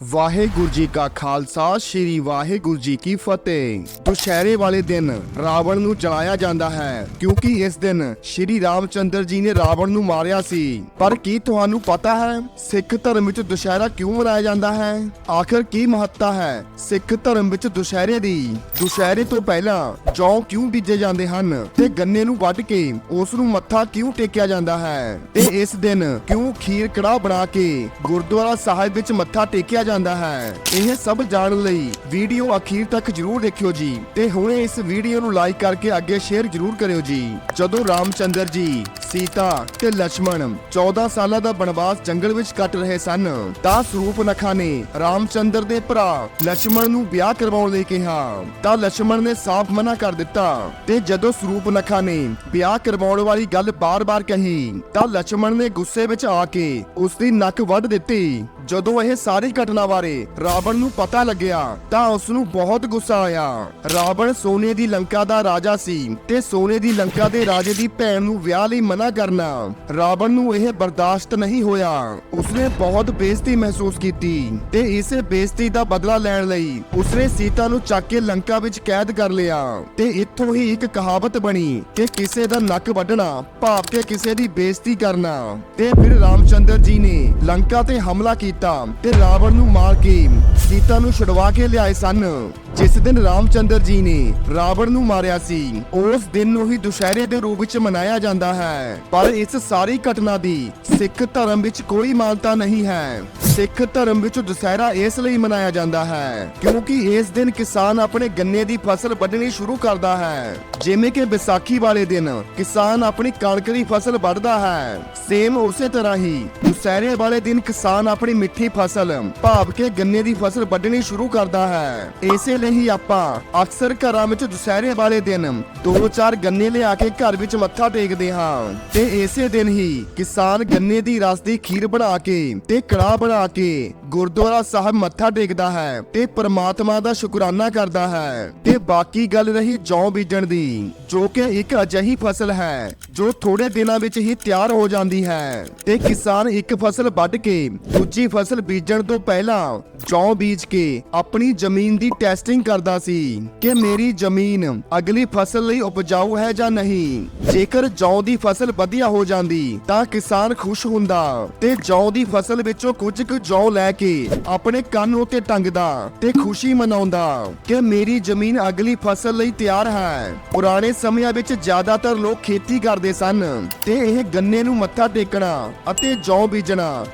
ਵਾਹਿਗੁਰੂ ਜੀ ਕਾ ਖਾਲਸਾ, ਸ੍ਰੀ ਵਾਹਿਗੁਰੂ ਜੀ ਕੀ ਫਤਿਹ। ਦੁਸ਼ਹਿਰੇ ਵਾਲੇ ਦਿਨ ਰਾਵਣ ਨੂੰ ਜਲਾਇਆ ਜਾਂਦਾ ਹੈ, ਕਿਉਂਕਿ ਇਸ ਦਿਨ ਸ੍ਰੀ ਰਾਮਚੰਦਰ ਜੀ ਨੇ ਰਾਵਣ ਨੂੰ ਮਾਰਿਆ ਸੀ। ਪਰ ਕੀ ਤੁਹਾਨੂੰ ਪਤਾ ਹੈ, ਸਿੱਖ ਧਰਮ ਵਿੱਚ ਦੁਸ਼ਹਿਰਾ ਕਿਉਂ ਮਨਾਇਆ ਜਾਂਦਾ ਹੈ? ਆਖਰ ਕੀ ਮਹੱਤਤਾ ਹੈ ਸਿੱਖ ਧਰਮ ਵਿੱਚ ਦੁਸ਼ਹਿਰੇ ਦੀ? ਦੁਸ਼ਹਿਰੇ ਤੋਂ ਪਹਿਲਾਂ ਜੌਂ ਕਿਉਂ ਬੀਜੇ ਜਾਂਦੇ ਹਨ ਤੇ ਗੰਨੇ ਨੂੰ ਵੱਢ ਕੇ ਉਸ ਨੂੰ ਮੱਥਾ ਕਿਉਂ ਟੇਕਿਆ ਜਾਂਦਾ ਹੈ? ਤੇ ਇਸ ਦਿਨ ਕਿਉਂ ਖੀਰ ਕੜਾਹ ਬਣਾ ਕੇ ਗੁਰਦੁਆਰਾ ਸਾਹਿਬ ਵਿੱਚ ਮੱਥਾ ਟੇਕਿਆ ਜਾਂਦਾ ਹੈ। ਇਹ ਸਭ ਜਾਣਨ ਲਈ ਵੀਡੀਓ ਅਖੀਰ ਤੱਕ ਜਰੂਰ ਦੇਖਿਓ ਜੀ ਤੇ ਹੁਣੇ ਇਸ ਵੀਡੀਓ ਨੂੰ ਲਾਈਕ ਕਰਕੇ ਅੱਗੇ ਸ਼ੇਅਰ ਜਰੂਰ ਕਰਿਓ ਜੀ। ਜਦੋਂ ਰਾਮਚੰਦਰ ਜੀ ਸੀਤਾ ਤੇ ਲక్ష్మణ 14 ਸਾਲਾਂ ਦਾ ਬਨਵਾਸ ਜੰਗਲ ਵਿੱਚ ਕੱਟ ਰਹੇ ਸਨ। ਤਾਂ ਸਰੂਪਨਖਾ ਨੇ ਰਾਮਚੰਦਰ ਦੇ ਭਰਾ ਲక్ష్మణ ਨੂੰ ਵਿਆਹ ਕਰਵਾਉਣ ਲਈ ਕਿਹਾ। ਤਾਂ ਲక్ష్మణ ਨੇ ਸਾਫ਼ ਮਨਾ ਕਰ ਦਿੱਤਾ ਤੇ ਜਦੋਂ ਸਰੂਪਨਖਾ ਨੇ ਵਿਆਹ ਕਰਵਾਉਣ ਵਾਲੀ ਗੱਲ ਬਾਰ-ਬਾਰ ਕਹੀ, ਤਾਂ ਲక్ష్మణ ਨੇ ਗੁੱਸੇ ਵਿੱਚ ਆ ਕੇ ਉਸ ਦੀ ਨੱਕ ਵੱਢ ਦਿੱਤੀ। ਜਦੋਂ ਇਹ ਸਾਰੀ ਘਟਨਾ ਬਾਰੇ ਰਾਵਣ ਨੂੰ ਪਤਾ ਲੱਗਿਆ, ਤਾਂ ਉਸ ਨੂੰ ਬਹੁਤ ਗੁੱਸਾ ਆਇਆ। ਰਾਵਣ ਸੋਨੇ ਦੀ ਲੰਕਾ ਦਾ ਰਾਜਾ ਸੀ ਤੇ ਸੋਨੇ ਦੀ ਲੰਕਾ ਦੇ ਰਾਜੇ ਦੀ ਭੈਣ ਨੂੰ ਵਿਆਹ ਲਈ ਮਨਾ ਕਰਨਾ। ਰਾਵਣ ਨੂੰ ਇਹ ਬਰਦਾਸ਼ਤ ਨਹੀਂ ਹੋਇਆ। ਉਸਨੇ ਬਹੁਤ ਬੇਇੱਜ਼ਤੀ ਮਹਿਸੂਸ ਕੀਤੀ ਤੇ ਇਸ ਬੇਇੱਜ਼ਤੀ ਦਾ ਬਦਲਾ ਲੈਣ ਲਈ ਉਸਨੇ ਸੀਤਾ ਨੂੰ ਚੱਕ ਕੇ ਲੰਕਾ ਵਿੱਚ ਕੈਦ ਕਰ ਲਿਆ ਤੇ ਇੱਥੋਂ ਹੀ ਇੱਕ ਕਹਾਵਤ ਬਣੀ ਕਿ ਕਿਸੇ ਦਾ ਨੱਕ ਵੱਢਣਾ, ਭਾਵ ਕਿ ਕਿਸੇ ਦੀ ਬੇਇੱਜ਼ਤੀ ਕਰਨਾ। ਤੇ ਫਿਰ ਰਾਮਚੰਦਰ ਜੀ ਨੇ ਲੰਕਾ ਤੇ ਹਮਲਾ ਕੀਤਾ ਤੇ ਰਾਵਣ ਨੂੰ ਮਾਰ ਕੇ ਸੀਤਾ ਨੂੰ ਛੁਡਵਾ ਕੇ ਲਿਆਏ ਸਨ। ਜਿਸ ਦਿਨ ਰਾਮਚੰਦਰ ਜੀ ਨੇ ਰਾਵਣ ਨੂੰ ਮਾਰਿਆ ਸੀ, ਉਸ ਦਿਨ ਨੂੰ ਹੀ ਦੁਸ਼ਹਿਰੇ ਦੇ ਰੂਪ ਵਿੱਚ ਮਨਾਇਆ ਜਾਂਦਾ ਹੈ। ਪਰ ਇਸ ਸਾਰੀ ਘਟਨਾ ਦੀ ਸਿੱਖ ਧਰਮ ਵਿੱਚ ਕੋਈ ਮਾਨਤਾ ਨਹੀਂ ਹੈ। ਸਿੱਖ ਧਰਮ ਵਿੱਚ ਦੁਸਹਿਰਾ ਇਸ ਲਈ ਮਨਾਇਆ ਜਾਂਦਾ ਹੈ, ਕਿਉਂਕਿ ਇਸ ਦਿਨ ਕਿਸਾਨ ਆਪਣੇ ਗੰਨੇ ਦੀ ਫਸਲ ਵੱਢਣੀ ਸ਼ੁਰੂ ਕਰਦਾ ਹੈ। ਜਿਵੇਂ ਕਿ ਵਿਸਾਖੀ ਵਾਲੇ ਦਿਨ, ਕਿਸਾਨ ਆਪਣੀ ਕਣਕ ਦੀ ਫਸਲ ਵੱਢਦਾ ਹੈ। ਸੇਮ ਉਸੇ ਤਰ੍ਹਾਂ ਹੀ ਦੁਸਹਿਰੇ ਵਾਲੇ ਦਿਨ ਕਿਸਾਨ ਆਪਣੀ ਮਿੱਠੀ ਫਸਲ, ਭਾਵ ਕਿ ਗੰਨੇ ਦੀ ਫਸਲ ਵੱਢਣੀ ਸ਼ੁਰੂ ਕਰਦਾ ਹੈ। ਇਸੇ ਲਈ ਹੀ ਆਪਾਂ ਅਕਸਰ ਘਰਾਂ ਵਿੱਚ ਦੁਸਹਿਰੇ ਵਾਲੇ ਦਿਨ ਦੋ ਚਾਰ ਗੰਨੇ ਲਿਆ ਕੇ ਘਰ ਵਿੱਚ ਮੱਥਾ ਟੇਕਦੇ ਹਾਂ। ਤੇ ਇਸੇ ਦਿਨ ਹੀ ਕਿਸਾਨ ਗੰਨੇ ਦੀ ਰਸ ਦੀ ਖੀਰ ਬਣਾ ਕੇ ਤੇ ਕੜਾਹ ਬਣਾ ਕੇ ਗੁਰਦੁਆਰਾ ਸਾਹਿਬ ਮੱਥਾ ਟੇਕਦਾ ਹੈ ਤੇ ਪ੍ਰਮਾਤਮਾ ਦਾ ਸ਼ੁਕਰਾਨਾ ਕਰਦਾ ਹੈ। ਤੇ ਬਾਕੀ ਗੱਲ ਰਹੀ ਜੌਂ ਬੀਜਣ ਦੀ, ਜੋ ਕਿ ਇੱਕ ਅਜਿਹੀ ਫਸਲ ਹੈ, ਜੋ ਥੋੜੇ ਦਿਨਾਂ ਵਿੱਚ ਹੀ ਤਿਆਰ ਹੋ ਜਾਂਦੀ ਹੈ। ਤੇ ਕਿਸਾਨ ਇੱਕ ਫਸਲ ਵੱਢ ਕੇ ਦੂਜੀ ਫਸਲ ਬੀਜਣ ਤੋਂ ਪਹਿਲਾਂ ਜੌਂ ਬੀਜ ਕੇ ਆਪਣੀ ਜ਼ਮੀਨ ਦੀ ਟੈਸਟਿੰਗ ਕਰਦਾ ਸੀ ਕਿ ਮੇਰੀ ਜ਼ਮੀਨ ਅਗਲੀ ਫਸਲ ਲਈ ਉਪਜਾਊ ਹੈ ਜਾਂ ਨਹੀਂ। ਜੇਕਰ ਜੌਂ ਦੀ ਫਸਲ ਵਧੀਆ ਹੋ ਜਾਂਦੀ ਤਾਂ ਕਿਸਾਨ ਖੁਸ਼ ਹੁੰਦਾ ਤੇ ਜੌਂ ਦੀ ਫਸਲ ਵਿੱਚੋਂ ਕੁਝ ਕੁ ਜੌਂ ਲੈ ਕੇ ਆਪਣੇ ਕੰਨ ਉੱਤੇ ਟੰਗਦਾ ਤੇ ਖੁਸ਼ੀ ਮਨਾਉਂਦਾ ਕਿ ਮੇਰੀ ਜ਼ਮੀਨ ਅਗਲੀ ਫਸਲ ਲਈ ਤਿਆਰ ਹੈ। ਪੁਰਾਣੇ ਸਮਿਆਂ ਵਿੱਚ ਜ਼ਿਆਦਾਤਰ ਲੋਕ ਖੇਤੀ ਕਰਦੇ ਸਨ ਤੇ ਇਹ ਗੰਨੇ ਨੂੰ ਮੱਥਾ ਟੇਕਣਾ ਅਤੇ ਜੌ ਬੀਜਣਾ